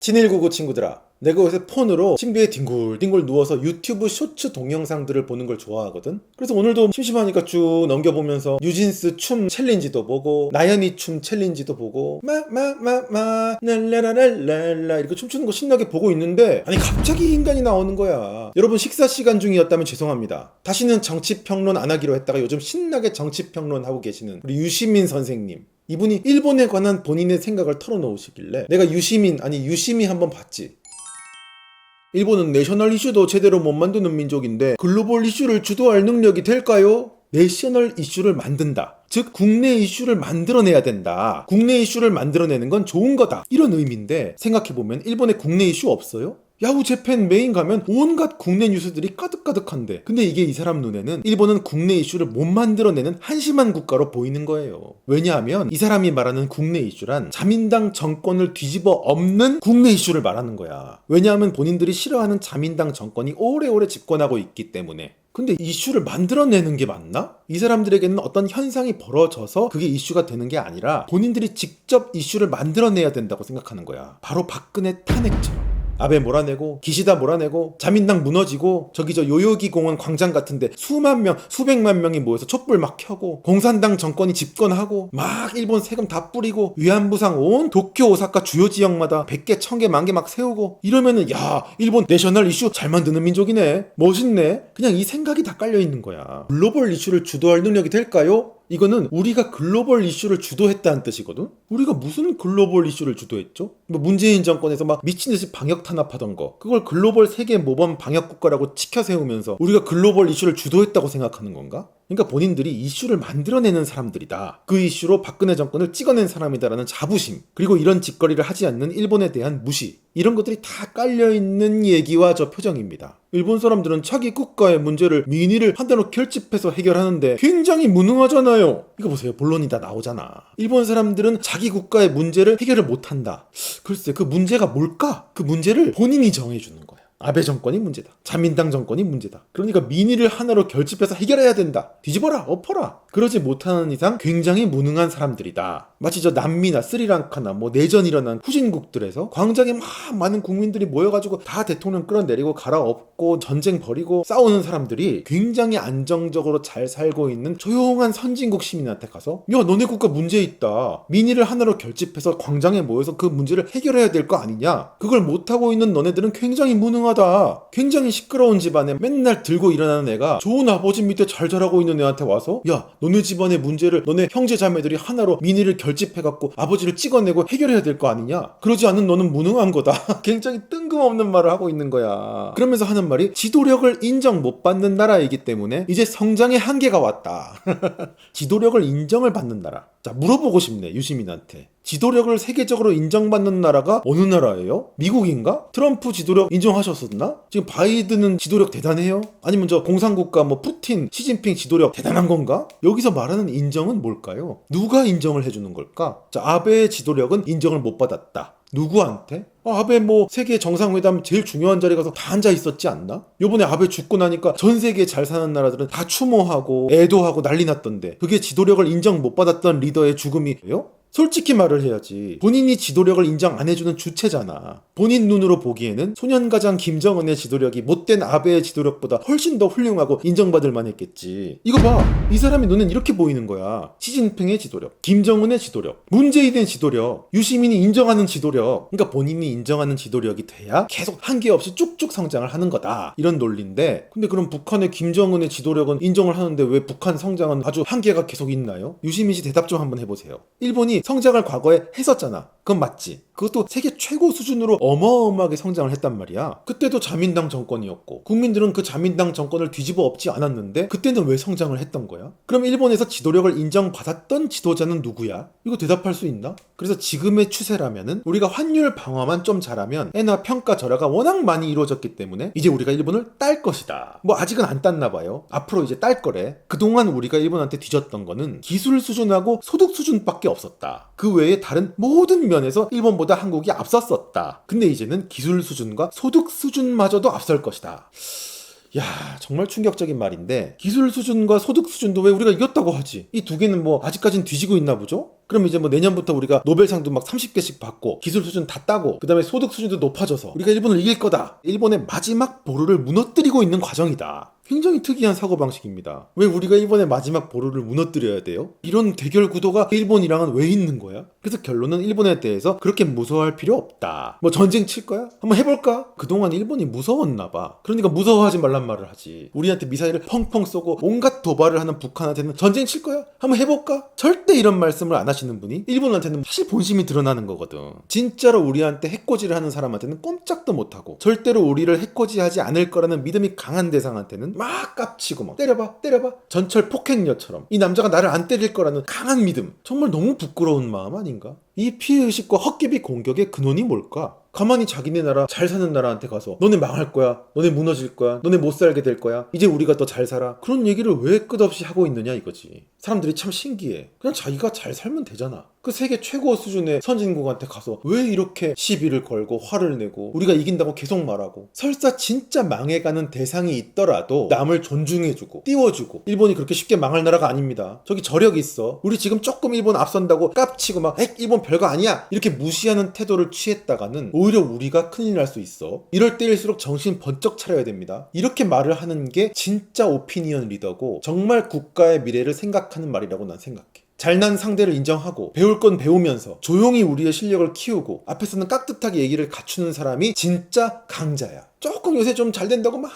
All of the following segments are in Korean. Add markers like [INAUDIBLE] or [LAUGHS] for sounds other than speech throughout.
친일구구 친구들아 내가 요새 폰으로 침대에 뒹굴뒹굴 누워서 유튜브 쇼츠 동영상들을 보는 걸 좋아하거든? 그래서 오늘도 심심하니까 쭉 넘겨보면서 뉴진스 춤 챌린지도 보고 나연이 춤 챌린지도 보고 마마마마 랄라라랄랄라 이렇게 춤추는 거 신나게 보고 있는데 아니 갑자기 인간이 나오는 거야. 여러분 식사 시간 중이었다면 죄송합니다. 다시는 정치평론 안 하기로 했다가 요즘 신나게 정치평론 하고 계시는 우리 유시민 선생님 이분이 일본에 관한 본인의 생각을 털어놓으시길래 내가 유시민 아니 유시미 한번 봤지 일본은 내셔널 이슈도 제대로 못 만드는 민족인데 글로벌 이슈를 주도할 능력이 될까요? 내셔널 이슈를 만든다. 즉 국내 이슈를 만들어내야 된다. 국내 이슈를 만들어내는 건 좋은 거다. 이런 의미인데 생각해보면 일본에 국내 이슈 없어요? 야후 재팬 메인 가면 온갖 국내 뉴스들이 가득가득한데. 근데 이게 이 사람 눈에는 일본은 국내 이슈를 못 만들어내는 한심한 국가로 보이는 거예요. 왜냐하면 이 사람이 말하는 국내 이슈란 자민당 정권을 뒤집어 엎는 국내 이슈를 말하는 거야. 왜냐하면 본인들이 싫어하는 자민당 정권이 오래오래 집권하고 있기 때문에. 근데 이슈를 만들어내는 게 맞나? 이 사람들에게는 어떤 현상이 벌어져서 그게 이슈가 되는 게 아니라 본인들이 직접 이슈를 만들어내야 된다고 생각하는 거야. 바로 박근혜 탄핵처럼 아베 몰아내고 기시다 몰아내고 자민당 무너지고 저기 저 요요기 공원 광장 같은데 수만 명 수백만 명이 모여서 촛불 막 켜고 공산당 정권이 집권하고 막 일본 세금 다 뿌리고 위안부상 온 도쿄 오사카 주요 지역마다 100개 1000개 만 개 막 세우고 이러면은 야 일본 내셔널 이슈 잘 만드는 민족이네. 멋있네. 그냥 이 생각이 다 깔려 있는 거야. 글로벌 이슈를 주도할 능력이 될까요? 이거는 우리가 글로벌 이슈를 주도했다는 뜻이거든? 우리가 무슨 글로벌 이슈를 주도했죠? 뭐 문재인 정권에서 막 미친듯이 방역 탄압하던 거 그걸 글로벌 세계 모범 방역 국가라고 치켜 세우면서 우리가 글로벌 이슈를 주도했다고 생각하는 건가? 그러니까 본인들이 이슈를 만들어내는 사람들이다. 그 이슈로 박근혜 정권을 찍어낸 사람이다라는 자부심, 그리고 이런 짓거리를 하지 않는 일본에 대한 무시, 이런 것들이 다 깔려있는 얘기와 저 표정입니다. 일본 사람들은 자기 국가의 문제를 민의를 한 대로 결집해서 해결하는데 굉장히 무능하잖아요. 이거 보세요. 본론이 다 나오잖아. 일본 사람들은 자기 국가의 문제를 해결을 못한다. 글쎄, 그 문제가 뭘까? 그 문제를 본인이 정해주는 거야. 아베 정권이 문제다. 자민당 정권이 문제다. 그러니까 민의를 하나로 결집해서 해결해야 된다. 뒤집어라, 엎어라. 그러지 못하는 이상 굉장히 무능한 사람들이다. 마치 저 남미나 스리랑카나 뭐 내전 일어난 후진국들에서 광장에 막 많은 국민들이 모여가지고 다 대통령 끌어내리고 갈아엎고 전쟁 벌이고 싸우는 사람들이 굉장히 안정적으로 잘 살고 있는 조용한 선진국 시민한테 가서 야 너네 국가 문제 있다. 민의를 하나로 결집해서 광장에 모여서 그 문제를 해결해야 될 거 아니냐. 그걸 못하고 있는 너네들은 굉장히 무능 하다. 굉장히 시끄러운 집안에 맨날 들고 일어나는 애가 좋은 아버지 밑에 잘 자라고 있는 애한테 와서 야 너네 집안의 문제를 너네 형제 자매들이 하나로 민의를 결집해갖고 아버지를 찍어내고 해결해야 될 거 아니냐? 그러지 않는 너는 무능한 거다. [LAUGHS] 굉장히 뜬금없는 말을 하고 있는 거야. 그러면서 하는 말이 지도력을 인정 못 받는 나라이기 때문에 이제 성장의 한계가 왔다. [LAUGHS] 지도력을 인정을 받는 나라 자 물어보고 싶네 유시민한테 지도력을 세계적으로 인정받는 나라가 어느 나라예요? 미국인가? 트럼프 지도력 인정하셨었나? 지금 바이든은 지도력 대단해요? 아니면 저 공산국가 뭐 푸틴, 시진핑 지도력 대단한 건가? 여기서 말하는 인정은 뭘까요? 누가 인정을 해주는 걸까? 자, 아베의 지도력은 인정을 못 받았다. 누구한테? 아, 아베 뭐 세계 정상회담 제일 중요한 자리 가서 다 앉아 있었지 않나? 요번에 아베 죽고 나니까 전 세계 잘 사는 나라들은 다 추모하고 애도하고 난리 났던데 그게 지도력을 인정 못 받았던 리더의 죽음이에요? 솔직히 말을 해야지. 본인이 지도력을 인정 안 해주는 주체잖아. 본인 눈으로 보기에는 소년가장 김정은의 지도력이 못된 아베의 지도력보다 훨씬 더 훌륭하고 인정받을 만했겠지. 이거 봐. 이 사람의 눈엔 이렇게 보이는 거야. 시진핑의 지도력, 김정은의 지도력, 문재인의 지도력, 유시민이 인정하는 지도력. 그러니까 본인이 인정하는 지도력이 돼야 계속 한계 없이 쭉쭉 성장을 하는 거다. 이런 논리인데. 근데 그럼 북한의 김정은의 지도력은 인정을 하는데 왜 북한 성장은 아주 한계가 계속 있나요? 유시민 씨 대답 좀 한번 해보세요. 일본이 성장을 과거에 했었잖아. 그건 맞지. 그것도 세계 최고 수준으로 어마어마하게 성장을 했단 말이야. 그때도 자민당 정권이었고 국민들은 그 자민당 정권을 뒤집어 엎지 않았는데 그때는 왜 성장을 했던 거야? 그럼 일본에서 지도력을 인정받았던 지도자는 누구야? 이거 대답할 수 있나? 그래서 지금의 추세라면은 우리가 환율 방어만 좀 잘하면 엔화 평가 절하가 워낙 많이 이루어졌기 때문에 이제 우리가 일본을 딸 것이다. 뭐 아직은 안 땄나 봐요. 앞으로 이제 딸 거래. 그동안 우리가 일본한테 뒤졌던 거는 기술 수준하고 소득 수준밖에 없었다. 그 외에 다른 모든 면에서 일본보다 한국이 앞섰었다. 근데 이제는 기술 수준과 소득 수준마저도 앞설 것이다. 야 정말 충격적인 말인데 기술 수준과 소득 수준도 왜 우리가 이겼다고 하지? 이 두 개는 뭐 아직까진 뒤지고 있나 보죠? 그럼 이제 뭐 내년부터 우리가 노벨상도 막 30개씩 받고 기술 수준 다 따고 그 다음에 소득 수준도 높아져서 우리가 일본을 이길 거다. 일본의 마지막 보루를 무너뜨리고 있는 과정이다. 굉장히 특이한 사고방식입니다. 왜 우리가 일본의 마지막 보루를 무너뜨려야 돼요? 이런 대결 구도가 일본이랑은 왜 있는 거야? 그래서 결론은 일본에 대해서 그렇게 무서워할 필요 없다. 뭐 전쟁 칠 거야? 한번 해볼까? 그동안 일본이 무서웠나 봐. 그러니까 무서워하지 말란 말을 하지. 우리한테 미사일을 펑펑 쏘고 온갖 도발을 하는 북한한테는 전쟁 칠 거야? 한번 해볼까? 절대 이런 말씀을 안 하시는 분이 일본한테는 사실 본심이 드러나는 거거든. 진짜로 우리한테 해코지를 하는 사람한테는 꼼짝도 못하고 절대로 우리를 해코지하지 않을 거라는 믿음이 강한 대상한테는 막 깝치고 막 때려봐 때려봐. 전철 폭행녀처럼. 이 남자가 나를 안 때릴 거라는 강한 믿음. 정말 너무 부끄러운 마음 아닌가? 이 피해의식과 헛개비 공격의 근원이 뭘까? 가만히 자기네 나라 잘 사는 나라한테 가서 너네 망할 거야 너네 무너질 거야 너네 못 살게 될 거야 이제 우리가 더 잘 살아. 그런 얘기를 왜 끝없이 하고 있느냐 이거지. 사람들이 참 신기해. 그냥 자기가 잘 살면 되잖아. 그 세계 최고 수준의 선진국한테 가서 왜 이렇게 시비를 걸고 화를 내고 우리가 이긴다고 계속 말하고 설사 진짜 망해가는 대상이 있더라도 남을 존중해주고 띄워주고 일본이 그렇게 쉽게 망할 나라가 아닙니다. 저기 저력이 있어. 우리 지금 조금 일본 앞선다고 깝치고 막액 일본 별거 아니야 이렇게 무시하는 태도를 취했다가는 오히려 우리가 큰일 날 수 있어 이럴 때일수록 정신 번쩍 차려야 됩니다 이렇게 말을 하는 게 진짜 오피니언 리더고 정말 국가의 미래를 생각하는 말이라고 난 생각해 잘난 상대를 인정하고 배울 건 배우면서 조용히 우리의 실력을 키우고 앞에서는 깍듯하게 얘기를 갖추는 사람이 진짜 강자야. 조금 요새 좀 잘 된다고 막,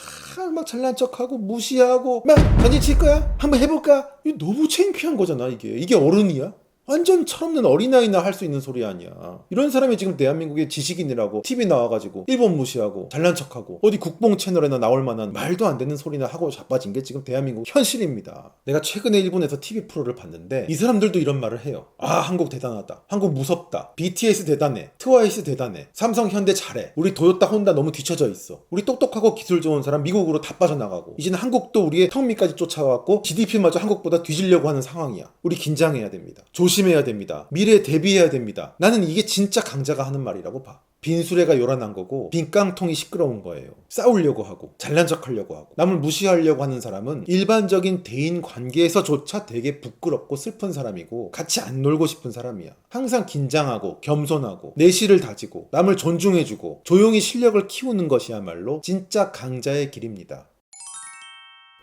막 잘난 척하고 무시하고 막 전진 칠 거야? 한번 해볼까? 이거 너무 창피한 거잖아 이게. 이게 어른이야? 완전 철없는 어린아이나 할 수 있는 소리 아니야. 이런 사람이 지금 대한민국의 지식인이라고 TV 나와가지고 일본 무시하고 잘난 척하고 어디 국뽕 채널에나 나올 만한 말도 안 되는 소리나 하고 자빠진 게 지금 대한민국 현실입니다. 내가 최근에 일본에서 TV 프로를 봤는데 이 사람들도 이런 말을 해요. 아 한국 대단하다. 한국 무섭다. BTS 대단해. 트와이스 대단해. 삼성 현대 잘해. 우리 도요타 혼다 너무 뒤처져 있어. 우리 똑똑하고 기술 좋은 사람 미국으로 다 빠져나가고 이제는 한국도 우리의 턱 밑까지 쫓아와갖고 GDP마저 한국보다 뒤지려고 하는 상황이야. 우리 긴장해야 됩니다. 조심해야 됩니다. 미래에 대비해야 됩니다. 나는 이게 진짜 강자가 하는 말이라고 봐. 빈수레가 요란한 거고 빈깡통이 시끄러운 거예요. 싸우려고 하고 잘난 척하려고 하고 남을 무시하려고 하는 사람은 일반적인 대인 관계에서조차 되게 부끄럽고 슬픈 사람이고 같이 안 놀고 싶은 사람이야. 항상 긴장하고 겸손하고 내실을 다지고 남을 존중해주고 조용히 실력을 키우는 것이야말로 진짜 강자의 길입니다.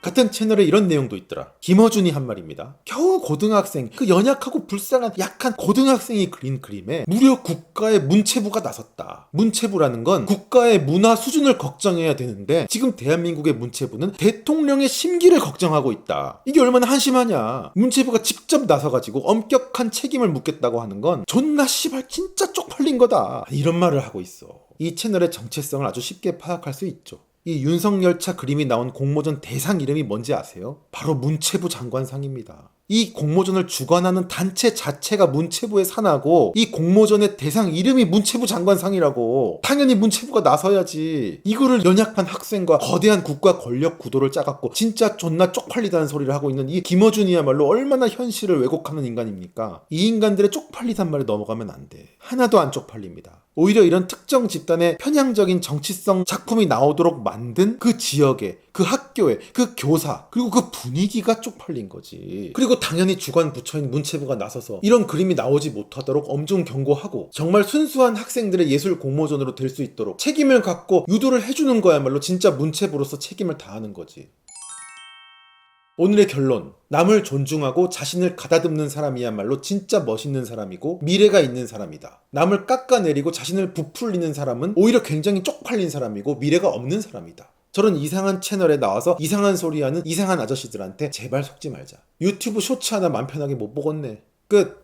같은 채널에 이런 내용도 있더라. 김어준이 한 말입니다. 겨우 고등학생, 그 연약하고 불쌍한 약한 고등학생이 그린 그림에 무려 국가의 문체부가 나섰다. 문체부라는 건 국가의 문화 수준을 걱정해야 되는데 지금 대한민국의 문체부는 대통령의 심기를 걱정하고 있다. 이게 얼마나 한심하냐. 문체부가 직접 나서가지고 엄격한 책임을 묻겠다고 하는 건 존나 씨발 진짜 쪽팔린 거다. 이런 말을 하고 있어. 이 채널의 정체성을 아주 쉽게 파악할 수 있죠. 이 윤석열 차 그림이 나온 공모전 대상 이름이 뭔지 아세요? 바로 문체부 장관상입니다. 이 공모전을 주관하는 단체 자체가 문체부의 산하고 이 공모전의 대상 이름이 문체부 장관상이라고. 당연히 문체부가 나서야지. 이거를 연약한 학생과 거대한 국가 권력 구도를 짜갖고 진짜 존나 쪽팔리다는 소리를 하고 있는 이 김어준이야말로 얼마나 현실을 왜곡하는 인간입니까? 이 인간들의 쪽팔리단 말에 넘어가면 안돼. 하나도 안 쪽팔립니다 오히려 이런 특정 집단의 편향적인 정치성 작품이 나오도록 만든 그 지역에 그 학교에 그 교사 그리고 그 분위기가 쪽팔린 거지. 그리고 당연히 주관 부처인 문체부가 나서서 이런 그림이 나오지 못하도록 엄중 경고하고 정말 순수한 학생들의 예술 공모전으로 될 수 있도록 책임을 갖고 유도를 해주는 거야말로 진짜 문체부로서 책임을 다하는 거지 오늘의 결론. 남을 존중하고 자신을 가다듬는 사람이야말로 진짜 멋있는 사람이고 미래가 있는 사람이다. 남을 깎아내리고 자신을 부풀리는 사람은 오히려 굉장히 쪽팔린 사람이고 미래가 없는 사람이다. 저런 이상한 채널에 나와서 이상한 소리 하는 이상한 아저씨들한테 제발 속지 말자. 유튜브 쇼츠 하나 맘 편하게 못 보겠네. 끝.